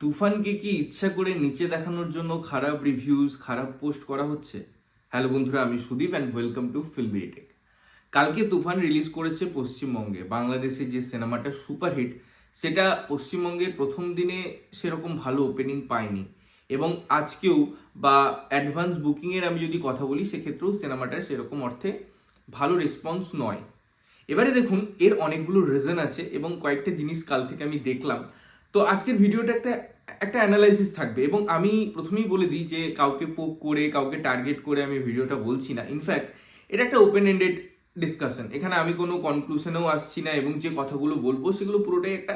তুফানকে কি ইচ্ছা করে নিচে দেখানোর জন্য খারাপ রিভিউজ খারাপ পোস্ট করা হচ্ছে? হ্যালো বন্ধুরা, আমি Sudip and welcome to film tech কালকে তুফান রিলিজ করেছে পশ্চিমবঙ্গে। বাংলাদেশে যে সিনেমাটা সুপারহিট সেটা পশ্চিমবঙ্গের প্রথম দিনে সেরকম ভালো ওপেনিং পায়নি। এবং আজকেও বা অ্যাডভান্স বুকিংয়ের আমি যদি কথা বলি, সেক্ষেত্রেও সিনেমাটার সেরকম অর্থে ভালো রেসপন্স নয়। এবারে দেখুন, এর অনেকগুলো রিজন আছে এবং কয়েকটা জিনিস কাল থেকে আমি দেখলাম। তো আজকের ভিডিওটা একটা একটা অ্যানালাইসিস থাকবে এবং আমি প্রথমেই বলে দিই যে কাউকে পোক করে, কাউকে টার্গেট করে আমি ভিডিওটা বলছি না। ইনফ্যাক্ট এটা একটা ওপেন এন্ডেড ডিসকাশন এখানে আমি কোনো কনক্লুশনেও আসছি না এবং যে কথাগুলো বলব সেগুলো পুরোটাই একটা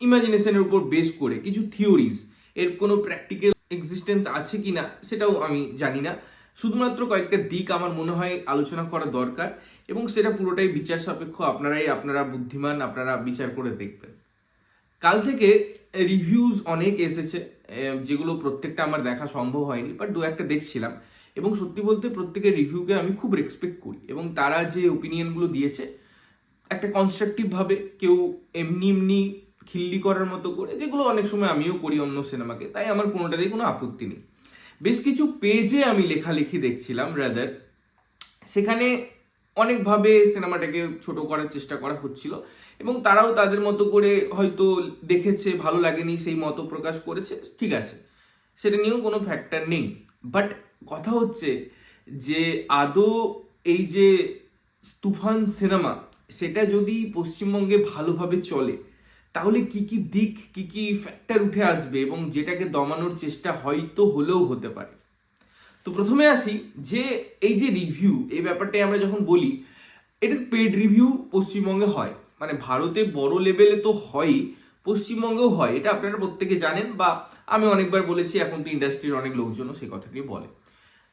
ইমাজিনেশনের উপর বেস করে কিছু থিওরিজ এর কোনো প্র্যাকটিক্যাল এক্সিস্টেন্স আছে কি না সেটাও আমি জানি না। শুধুমাত্র কয়েকটা দিক আমার মনে হয় আলোচনা করা দরকার এবং সেটা পুরোটাই বিচার সাপেক্ষ। আপনারাই, আপনারা বুদ্ধিমান, আপনারা বিচার করে দেখবেন। কাল থেকে রিভিউজ অনেক এসেছে যেগুলো প্রত্যেকটা আমার দেখা সম্ভব হয়নি বাট দু একটা দেখছিলাম। এবং সত্যি বলতে প্রত্যেকের রিভিউকে আমি খুব রেসপেক্ট করি। এবং তারা যে ওপিনিয়নগুলো দিয়েছে, একটা কনস্ট্রাকটিভ ভাবে, কেউ এমনি এমনি খিল্লি করার মতো করে, যেগুলো অনেক সময় আমিও করি অন্য সিনেমাকে তাই আমার কোনোটাতেই কোনো আপত্তি নেই। বেশ কিছু পেজে আমি লেখালেখি দেখছিলাম রাদার সেখানে অনেকভাবে সিনেমাটাকে ছোট করার চেষ্টা করা হচ্ছিল। এবং তারাও তাদের মতো করে হয়তো দেখেছে, ভালো লাগেনি, সেই মতো প্রকাশ করেছে, ঠিক আছে। সেটা নিয়েও কোনো ফ্যাক্টর নেই। বাট কথা হচ্ছে যে আদৌ এই যে তুফান সিনেমা, সেটা যদি পশ্চিমবঙ্গে ভালোভাবে চলে, তাহলে কি কি দিক, কি কি ফ্যাক্টর উঠে আসবে এবং যেটাকে দমানোর চেষ্টা হয়তো হলেও হতে পারে? তো প্রথমে আসি যে এই যে রিভিউ এই ব্যাপারটাই আমরা যখন বলি, এটা পেড রিভিউ পশ্চিমবঙ্গে হয়। মানে ভারতে বড় লেভেলে তো হয়ই, পশ্চিমবঙ্গেও হয়, এটা আপনারা প্রত্যেকে জানেন বা আমি অনেকবার বলেছি, এখন তো ইন্ডাস্ট্রির অনেক লোকজনও সেই কথাটি বলে।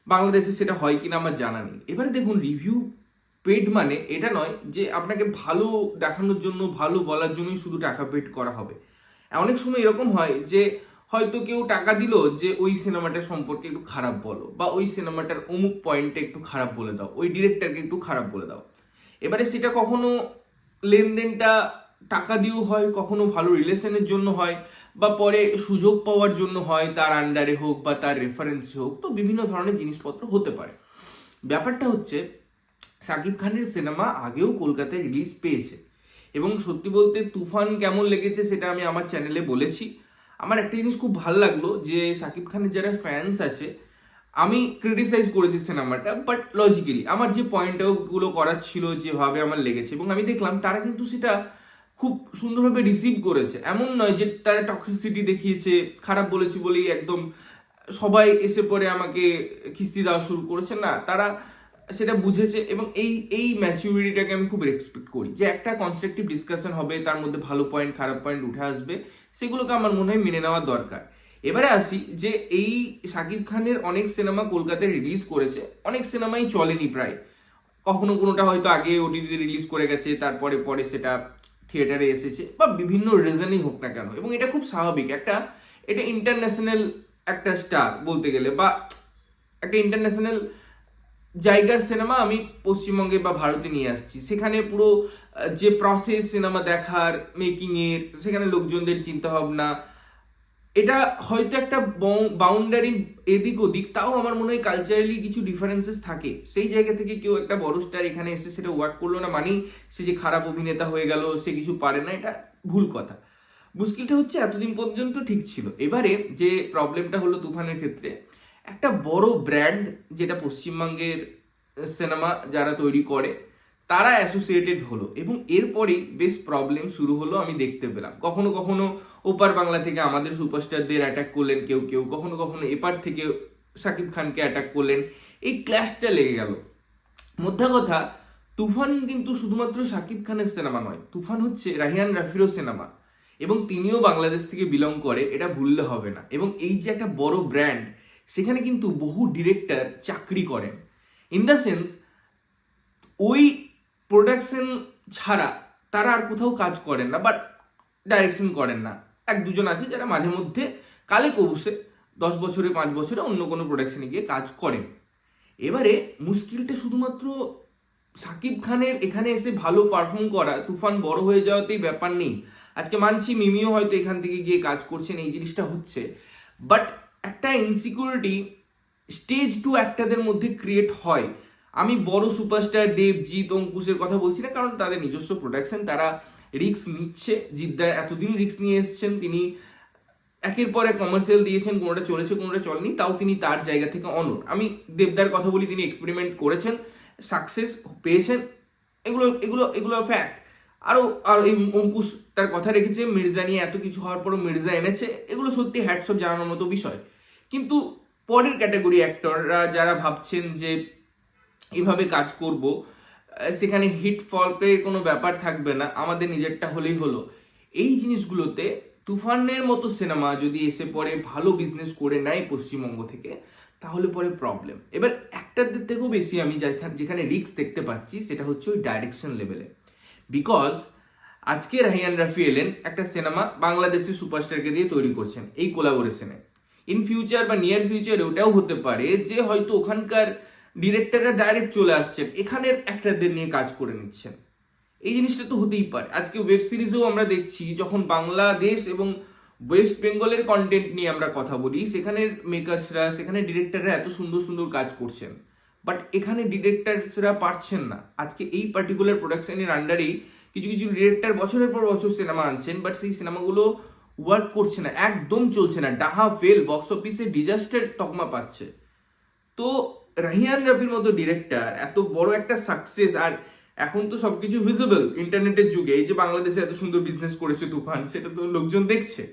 বাংলাদেশে সেটা হয় কিনা আমার জানা নেই। এবারে দেখুন রিভিউ পেড মানে এটা নয় যে আপনাকে ভালো দেখানোর জন্য, ভালো বলার জন্যই শুধু টাকা পেড করা হবে। অনেক সময় এরকম হয় যে হয়তো কেউ টাকা দিল যে ওই সিনেমাটার সম্পর্কে একটু খারাপ বলো বা ওই সিনেমাটার অমুক পয়েন্টে একটু খারাপ বলে দাও, ওই ডিরেক্টরকে একটু খারাপ বলে দাও। এবারে সেটা কখনো লেনদেনটা টাকা দিয়েও হয়, কখনো ভালো রিলেশনের জন্য হয়, বা পরে সুযোগ পাওয়ার জন্য হয়, তার আন্ডারে হোক বা তার রেফারেন্সে হোক, তো বিভিন্ন ধরনের জিনিসপত্র হতে পারে। ব্যাপারটা হচ্ছে শাকিব খানের সিনেমা আগেও কলকাতায় রিলিজ পেয়েছে, এবং সত্যি বলতে তুফান কেমন লেগেছে সেটা আমি আমার চ্যানেলে বলেছি। আমার একটা জিনিস খুব ভালো লাগল যে শাকিব খানের যারা ফ্যান্স আছে আমি ক্রিটিসাইজ করেছি সিনেমাটা বাট লজিক্যালি আমার যে পয়েন্টগুলো করার ছিল, যেভাবে আমার লেগেছে, এবং আমি দেখলাম তারা কিন্তু সেটা খুব সুন্দরভাবে রিসিভ করেছে। এমন নয় যে তারা টক্সিসিটি দেখিয়েছে, খারাপ বলেছি বলেই একদম সবাই এসে পরে আমাকে খিস্তি দেওয়া শুরু করেছে। না, তারা সেটা বুঝেছে, এবং এই এই ম্যাচিউরিটিটাকে আমি খুব রেসপেক্ট করি যে একটা কনস্ট্রাকটিভ ডিসকাশন হবে, তার মধ্যে ভালো পয়েন্ট খারাপ পয়েন্ট উঠে আসবে, সেগুলোকে আমার মনে হয় মেনে নেওয়া দরকার। এবারে আসি যে এই শাকিব খানের অনেক সিনেমা কলকাতায় রিলিজ করেছে। অনেক সিনেমাই চলেনি প্রায়। কখনো কোনোটা হয়তো আগে ওটিটিতে রিলিজ করে গেছে, তারপরে পরে সেটা থিয়েটারে এসেছে বা বিভিন্ন রিজনই হোক না কেন। এবং এটা খুব স্বাভাবিক। একটা, এটা ইন্টারন্যাশনাল একটা স্টার বলতে গেলে বা একটা ইন্টারন্যাশনাল জায়গার সিনেমা আমি পশ্চিমবঙ্গে বা ভারতে নিয়ে আসছি। সেখানে পুরো যে প্রসেস সিনেমা দেখার মেকিং এর, সেখানে লোকজনদের চিন্তা ভাবনা এটা হয়তো একটা বাউন্ডারি এদিক ওদিক, তাও আমার মনে হয় কালচারালি কিছু ডিফারেন্সেস থাকে। সেই জায়গা থেকে কেউ একটা বড় স্টার এখানে এসে সেটা ওয়ার্ক করল না মানেই সে যে খারাপ অভিনেতা হয়ে গেল, সে কিছু পারে না, এটা ভুল কথা। মুশকিলটা হচ্ছে এতদিন পর্যন্ত ঠিক ছিল। এবারে যে প্রবলেমটা হলো তুফানের ক্ষেত্রে, একটা বড় ব্র্যান্ড যেটা পশ্চিমবঙ্গের সিনেমা যারা তৈরি করে তারা অ্যাসোসিয়েটেড হলো এবং এরপরেই বেশ প্রবলেম শুরু হলো আমি দেখতে পেলাম। কখনো কখনো ওপার বাংলা থেকে আমাদের সুপারস্টারদের অ্যাটাক করলেন কেউ কেউ, কখনো কখনো এপার থেকে শাকিব খানকে অ্যাটাক করলেন, এই ক্ল্যাশটা লেগে গেল। মোদ্দা কথা, তুফান কিন্তু শুধুমাত্র শাকিব খানের সিনেমা নয়, তুফান হচ্ছে রাহিয়ান রাফিরও সিনেমা এবং তিনিও বাংলাদেশ থেকে বিলং করে, এটা ভুললে হবে না। এবং এই যে একটা বড় ব্র্যান্ড সেখানে কিন্তু বহু ডিরেক্টর চাকরি করেন। ইন দ্য সেন্স ওই প্রোডাকশন ছাড়া তারা আর কোথাও কাজ করেন না বাট ডাইরেকশন করেন না। এক দুজন আছে যারা মাঝে মধ্যে কালে কবুসে, দশ বছরে, পাঁচ বছরে অন্য কোনো প্রোডাকশনে গিয়ে কাজ করেন। এবারে মুশকিলটা শুধুমাত্র সাকিব খানের এখানে এসে ভালো পারফর্ম করা, তুফান বড় হয়ে যাওয়াতেই ব্যাপার নেই। আজকে মানছি মিমিও হয়তো এখান থেকে গিয়ে কাজ করছেন, এই জিনিসটা হচ্ছে। বাট একটা ইনসিকিউরিটি স্টেজ টু অ্যাক্টারদের মধ্যে ক্রিয়েট হয়। আমি বড় সুপারস্টার দেবজিৎ অঙ্কুশের কথা বলছি না, কারণ তাদের নিজস্ব প্রোডাকশন তারা রিস্ক নিচ্ছে। জিদ্দার এতদিন রিস্ক নিয়ে এসেছেন, তিনি একের পর এক কমার্শিয়াল দিয়েছেন, কোনোটা চলেছে, কোনোটা চলেনি, তাও তিনি তার জায়গা থেকে অনর আমি দেবদার কথা বলি, তিনি এক্সপেরিমেন্ট করেছেন সাকসেস পেয়েছেন, এগুলো এগুলো এগুলো ফ্যাক্ট আরও আর এই অঙ্কুশ তার কথা রেখেছে, মির্জা নিয়ে এত কিছু হওয়ার পরও মির্জা এনেছে, এগুলো সত্যি হ্যাটসঅপ জানানোর মতো বিষয়। কিন্তু পরের ক্যাটাগরি অ্যাক্টররা যারা ভাবছেন যে এভাবে কাজ করব। সেখানে হিট ফল্পের কোনো ব্যাপার থাকবে না, আমাদের নিজেরটা হলেই হলো। এই জিনিসগুলোতে তুফানের মতো সিনেমা যদি এসে পরে ভালো বিজনেস করে নেয় পশ্চিমবঙ্গ থেকে, তাহলে পরে প্রবলেম এবার একটাদের থেকেও বেশি আমি যেখানে রিস্ক দেখতে পাচ্ছি, সেটা হচ্ছে ওই ডাইরেকশন লেভেলে বিকজ আজকে রাহিয়ান রাফি এলেন, একটা সিনেমা বাংলাদেশের সুপারস্টারকে দিয়ে তৈরি করছেন, এই কোলাবোরেশনে ইন ফিউচার বা নিয়ার ফিউচার ওটাও হতে পারে যে হয়তো ওখানকার ডিরেক্টররা ডাইরেক্ট চলে আসছেন। এখানের অ্যাক্টারদের নিয়ে কাজ করে নিচ্ছেন। এই জিনিসটা তো হতেই পারে। আজকে ওয়েব সিরিজেও আমরা দেখছি, যখন বাংলাদেশ এবং ওয়েস্ট বেঙ্গলের কন্টেন্ট নিয়ে আমরা কথা বলি, সেখানের মেকার্সরা সেখানে ডিরেক্টররা এত সুন্দর সুন্দর কাজ করছেন। বাট এখানে ডিরেক্টরসরা পারছেন না। আজকে এই পার্টিকুলার প্রোডাকশনের আন্ডারেই কিছু কিছু ডিরেক্টর বছরের পর বছর সিনেমা আনছেন বাট সেই সিনেমাগুলো ওয়ার্ক করছে না, একদম চলছে না। ডাহা ফেল বক্স অফিসে ডিজাস্টার তকমা পাচ্ছে। তো রাহিয়ান রফির মতো ডিরেক্টর এত বড় একটা সাকসেস আর এখন তো সবকিছু ভিজিবল ইন্টারনেটের যুগে। এই যে বাংলাদেশে এত সুন্দর বিজনেস করেছে তুফান, সেটা তো লোকজন দেখছে।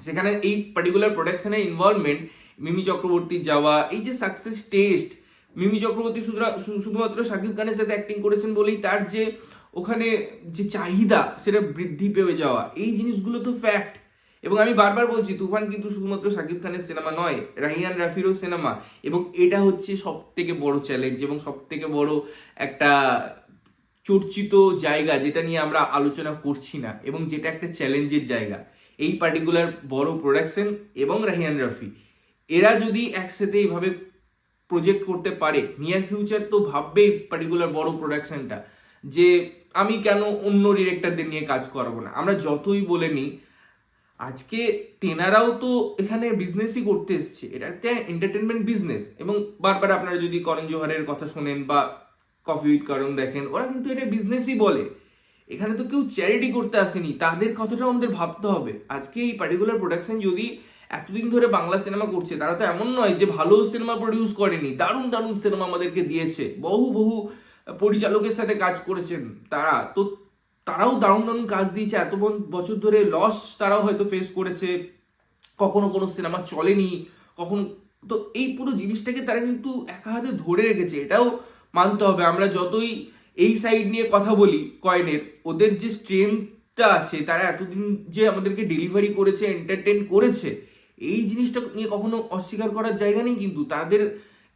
সেখানে এই পার্টিকুলার প্রোডাকশনের ইনভলভমেন্ট মিমি চক্রবর্তী যাওয়া, এই যে সাকসেস টেস্ট মিমি চক্রবর্তী শুধু- শুধুমাত্র শাকিব খানের সাথে অ্যাক্টিং করেছেন বলেই তার যে ওখানে যে চাহিদা, সেটা বৃদ্ধি পেয়ে যাওয়া, এই জিনিসগুলো তো ফ্যাক্ট এবং আমি বারবার বলছি, তুফান কিন্তু শুধুমাত্র শাকিব খানের সিনেমা নয়, রাহিয়ান রাফিরও সিনেমা। এবং এটা হচ্ছে সব থেকে বড় চ্যালেঞ্জ এবং সব থেকে বড় একটা চর্চিত জায়গা যেটা নিয়ে আমরা আলোচনা করছি না, এবং যেটা একটা চ্যালেঞ্জের জায়গা। এই পার্টিকুলার বড় প্রোডাকশন এবং রাহিয়ান রাফি। এরা যদি একসাথে এইভাবে প্রজেক্ট করতে পারে নিয়ার ফিউচার তো ভাববেই পার্টিকুলার বড় প্রোডাকশনটা যে আমি কেন অন্য ডিরেক্টরদের নিয়ে কাজ করব না? আমরা যতই বলে নিই আজকে তেনারাও তো এখানে বিজনেসই করতে এসছে। এটা একটা এন্টারটেনমেন্ট বিজনেস এবং বারবার আপনারা যদি করণ জোহারের কথা শোনেন বা কফি উইথ করণ দেখেন, ওরা কিন্তু এটা বিজনেসই বলে। এখানে তো কেউ চ্যারিটি করতে আসেনি। তাদের কথাটাও আমাদের ভাবতে হবে। আজকে এই পার্টিকুলার প্রোডাকশন যদি এতদিন ধরে বাংলা সিনেমা করছে, তারা তো এমন নয় যে ভালো সিনেমা প্রডিউস করেনি। দারুণ দারুণ সিনেমা আমাদেরকে দিয়েছে। বহু বহু পরিচালকের সাথে কাজ করেছেন তারা। তো তারাও দারুণ দারুণ কাজ দিয়েছে। এত বছর ধরে লস তারাও হয়তো ফেস করেছে। কখনো কোনো সিনেমা চলেনি, কখনো তো এই পুরো জিনিসটাকে তারা কিন্তু একা হাতে ধরে রেখেছে। এটাও মানতে হবে। আমরা যতই এই সাইড নিয়ে কথা বলি, কয়েনের, ওদের যে স্ট্রেংথটা আছে, তারা এতদিন যে আমাদেরকে ডেলিভারি করেছে এন্টারটেন করেছে, এই জিনিসটা নিয়ে কখনো অস্বীকার করার জায়গা নেই কিন্তু তাদের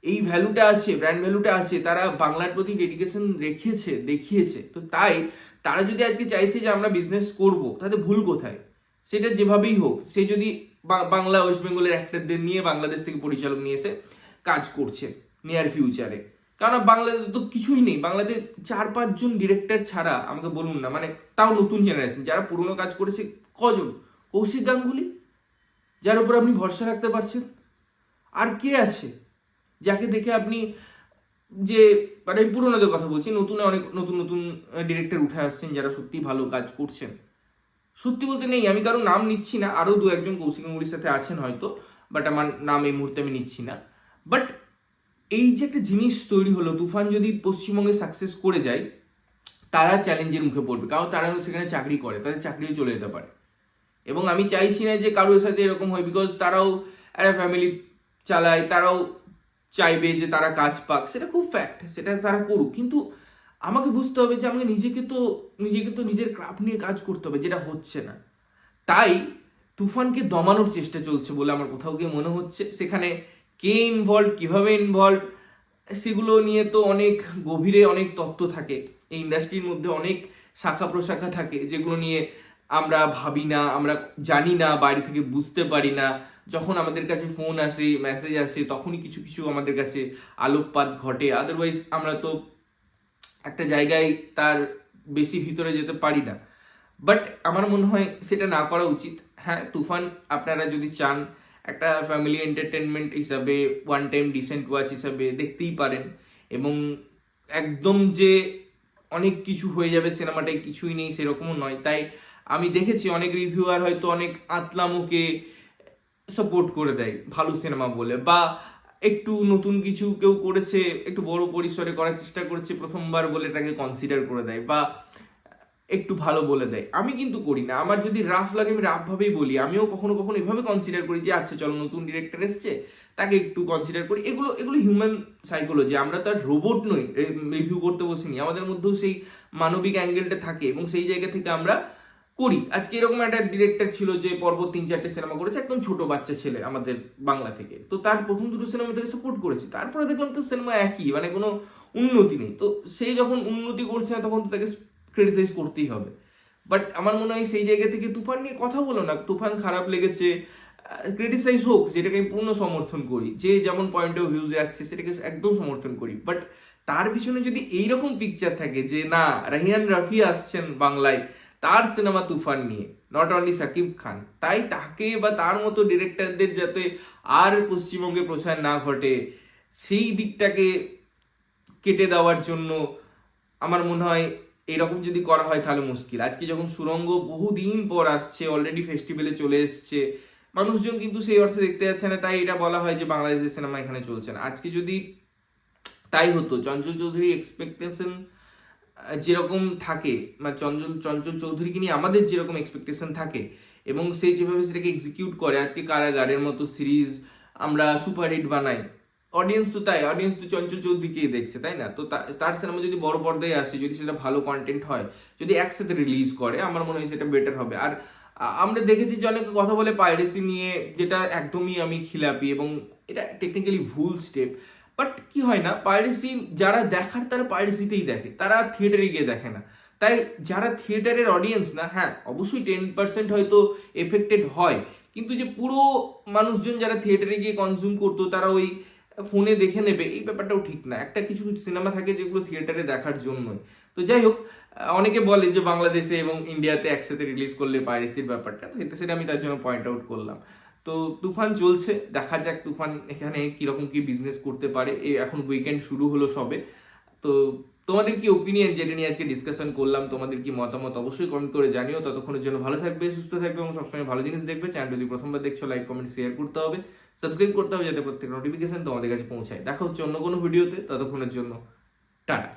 এই ভ্যালুটা আছে ব্র্যান্ড ভ্যালুটা আছে, তারা বাংলার প্রতি ডেডিকেশন রেখেছে, দেখিয়েছে। তো তাই তারা যদি আজকে চাইছে যে আমরা বিজনেস করব তাতে ভুল কোথায়? সেটা যেভাবেই হোক, সে যদি বাংলা ওয়েস্ট বেঙ্গলের অ্যাক্টরদের নিয়ে বাংলাদেশ থেকে পরিচালক নিয়ে এসে কাজ করছে নিয়ার ফিউচারে কারণ বাংলাদেশে তো কিছুই নেই। বাংলাদেশ চার পাঁচজন ডিরেক্টর ছাড়া আমাকে বলুন না। মানে তাও নতুন জেনারেশন যারা পুরনো কাজ করেছে, কজন? কৌশিক গাঙ্গুলি? যার উপর আপনি ভরসা রাখতে পারছেন? আর কে আছে? যাকে দেখে আপনি যে মানে আমি পুরোনোদের কথা বলছি, নতুন অনেক, নতুন নতুন ডিরেক্টর উঠে আসছেন যারা সত্যি ভালো কাজ করছেন। সত্যি বলতে নেই, আমি কারও নাম নিচ্ছি না আরও দু একজন কৌশিক গাঙ্গুলির সাথে আছেন হয়তো বাট আমার নাম এই মুহূর্তে আমি নিচ্ছি না। বাট এই যে একটা জিনিস তৈরি হলো, তুফান যদি পশ্চিমবঙ্গে সাকসেস করে যায়, তারা চ্যালেঞ্জের মুখে পড়বে, কারণ তারা সেখানে চাকরি করে, তাদের চাকরিও চলে যেতে পারে। এবং আমি চাইছি না যে কারোর সাথে এরকম হয় বিকজ তারাও একটা ফ্যামিলি চালায়, তারাও চাইবে যে তারা কাজ পাক, সেটা খুব ফ্যাক্ট সেটা তারা করুক। কিন্তু আমাকে বুঝতে হবে যে আমাকে নিজেকে তো নিজেকে তো নিজের ক্রাফট নিয়ে কাজ করতে হবে, যেটা হচ্ছে না। তাই তুফানকে দমানোর চেষ্টা চলছে বলে আমার কোথাও গিয়ে মনে হচ্ছে। সেখানে কে ইনভলভ কীভাবে ইনভলভ সেগুলো নিয়ে তো অনেক গভীরে অনেক তত্ত্ব থাকে। এই ইন্ডাস্ট্রির মধ্যে অনেক শাখা প্রশাখা থাকে, যেগুলো নিয়ে আমরা ভাবি না, আমরা জানি না বাইরে থেকে বুঝতে পারি না। যখন আমাদের কাছে ফোন আসে মেসেজ আসে, তখনই কিছু কিছু আমাদের কাছে আলোকপাত ঘটে। আদারওয়াইজ আমরা তো একটা জায়গায় তার বেশি ভিতরে যেতে পারি না। বাট আমার মনে হয় সেটা না করা উচিত। হ্যাঁ তুফান, আপনারা যদি চান একটা ফ্যামিলি এন্টারটেনমেন্ট হিসাবে ওয়ান টাইম ডিসেন্ট ওয়াচ হিসাবে দেখতেই পারেন। এবং একদম যে অনেক কিছু হয়ে যাবে সিনেমাটায় কিছুই নেই, সেরকমও নয়। তাই আমি দেখেছি অনেক রিভিউয়ার হয়তো অনেক আতলামুকে সাপোর্ট করে দেয়, ভালো সিনেমা বলে, বা একটু নতুন কিছু কেউ করেছে, একটু বড় পরিসরে করার চেষ্টা করেছে প্রথমবার বলে তাকে কনসিডার করে দেয়, বা একটু ভালো বলে দেয়। আমি কিন্তু করি না। আমার যদি রাফ লাগে, আমি রাফ ভাবেই বলি। আমিও কখনো কখনো এভাবে কনসিডার করি যে আচ্ছা চলো নতুন ডিরেক্টর এসছে, তাকে একটু কনসিডার করি। এগুলো এগুলো হিউম্যান সাইকোলজি আমরা তো আর রোবট নই রিভিউ করতে বসিনি। আমাদের মধ্যেও সেই মানবিক অ্যাঙ্গেলটা থাকে এবং সেই জায়গা থেকে আমরা করি। আজকে এরকম একটা ডিরেক্টর ছিল যে পর্বত তিন চারটে সিনেমা করেছে, একদম ছোট বাচ্চা ছেলে আমাদের বাংলা থেকে। তো তার প্রথম দুটো সিনেমা থেকে সাপোর্ট করেছি। তারপরে দেখলাম তো সিনেমা একই মানে কোনো উন্নতি নেই। তো সেই যখন উন্নতি করছে না, তখন তো তাকে ক্রিটিসাইজ করতেই হবে। বাট আমার মনে হয় সেই জায়গা থেকে তুফান নিয়ে কথা বলো না। তুফান খারাপ লেগেছে ক্রিটিসাইজ হোক যেটাকে আমি পূর্ণ সমর্থন করি। যে যেমন পয়েন্ট অফ ভিউজ রাখছে, সেটাকে একদম সমর্থন করি। বাট তার পিছনে যদি এইরকম পিকচার থাকে যে, না, রাহিয়ান রাফি আসছেন বাংলায় তার সিনেমা তুফান নিয়ে নট অনলি সাকিব খান, তাই তাকে বা তার মতো ডিরেক্টরদের যাতে আর পশ্চিমবঙ্গে প্রচার না ঘটে, সেই দিকটাকে কেটে দেওয়ার জন্য আমার মনে হয় এরকম যদি করা হয় তাহলে মুশকিল। আজকে যখন সুরঙ্গ বহুদিন পর আসছে অলরেডি ফেস্টিভ্যালে চলে এসছে, মানুষজন কিন্তু সেই অর্থে দেখতে যাচ্ছে না, তাই এটা বলা হয় যে বাংলাদেশের সিনেমা এখানে চলছে না। আজকে যদি তাই হতো, চঞ্চল চৌধুরী এক্সপেকটেশন যেরকম থাকে মানে চঞ্চল চঞ্চল চৌধুরীকে নিয়ে আমাদের যেরকম এক্সপেকটেশন থাকে এবং সে যেভাবে সেটাকে এক্সিকিউট করে, আজকে কারাগারের মতো সিরিজ আমরা সুপারহিট বানাই। অডিয়েন্স তো তাই অডিয়েন্স তো চঞ্চল চৌধুরীকেই দেখছে, তাই না? তো তা- তার সিনেমা যদি বড় পর্দায় আসে, যদি সেটা ভালো কন্টেন্ট হয়, যদি একসাথে রিলিজ করে, আমার মনে হয় সেটা বেটার হবে। আর আমরা দেখেছি যে অনেকে কথা বলে পাইরেসি নিয়ে, যেটা একদমই আমি খিলাপি এবং এটা টেকনিক্যালি ভুল স্টেপ বাট কি হয় না পাইরেসি যারা দেখার তারা পাইরেসিতেই দেখে, তারা থিয়েটারে গিয়ে দেখে না। তাই যারা থিয়েটারের অডিয়েন্স না হ্যাঁ অবশ্যই টেন পার্সেন্ট হয়তো এফেক্টেড হয়। কিন্তু যে পুরো মানুষজন যারা থিয়েটারে গিয়ে কনজিউম করতো, তারা ওই ফোনে দেখে নেবে, এই ব্যাপারটাও ঠিক না। একটা কিছু সিনেমা থাকে যেগুলো থিয়েটারে দেখার জন্যই। তো যাই হোক, অনেকে বলে যে বাংলাদেশে এবং ইন্ডিয়াতে একসাথে রিলিজ করলে পাইরেসির ব্যাপারটা সেটা সেটা আমি তার জন্য পয়েন্ট আউট করলাম। তো তুফান চলছে, দেখা যাক তুফান এখানে কীরকম কি বিজনেস করতে পারে। এখন উইকেন্ড শুরু হলো সবে। তো তোমাদের কি ওপিনিয়ন যেটা নিয়ে আজকে ডিসকাশন করলাম? তোমাদের কি মতামত অবশ্যই কমেন্ট করে জানিও। ততক্ষণের জন্য ভালো থাকবে, সুস্থ থাকবে এবং সবসময় ভালো জিনিস দেখবে। চ্যানেল যদি প্রথমবার দেখছ লাইক কমেন্ট শেয়ার করতে হবে। সাবস্ক্রাইব করতে হবে যাতে প্রত্যেক নোটিফিকেশন তোমাদের কাছে পৌঁছায়। দেখা হচ্ছে অন্য কোনো ভিডিওতে ততক্ষণের জন্য টাটা।